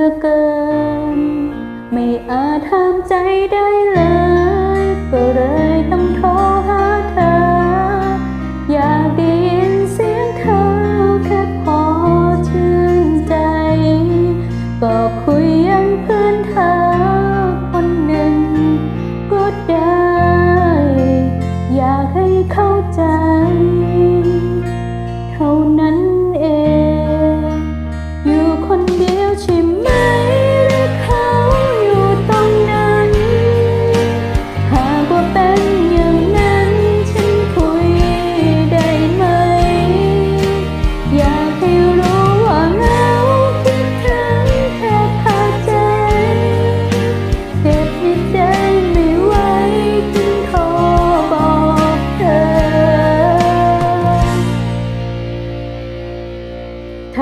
ือเกิน ไม่อาจทำใจได้เลย ก็เลยต้องโทรหาเธอ อยากได้ยินเสียงเธอแค่พอชื่นใจ ก็คุยยังเพื่อนเธอ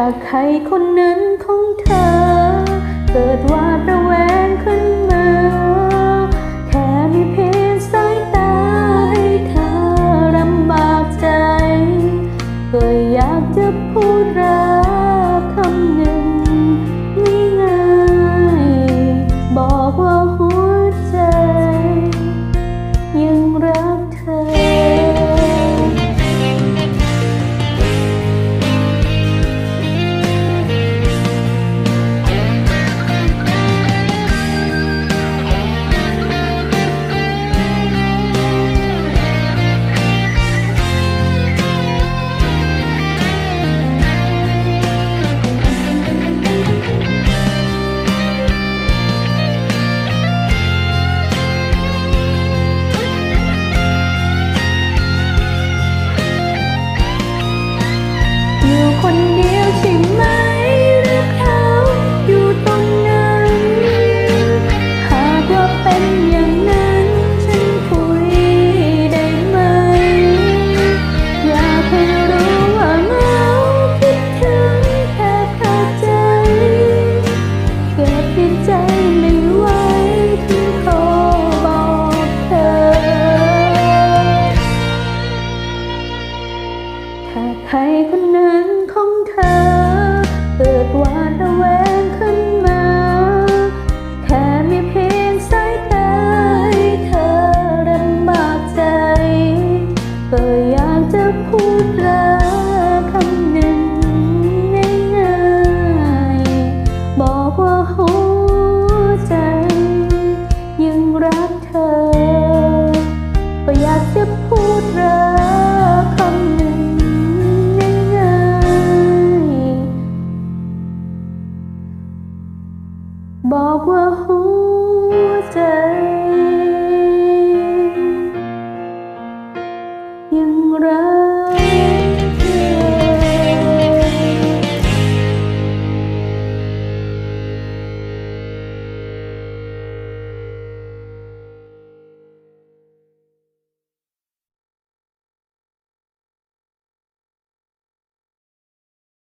ถ้าใครคนนั้นของเธอ เกิดว่าดระ 如果 her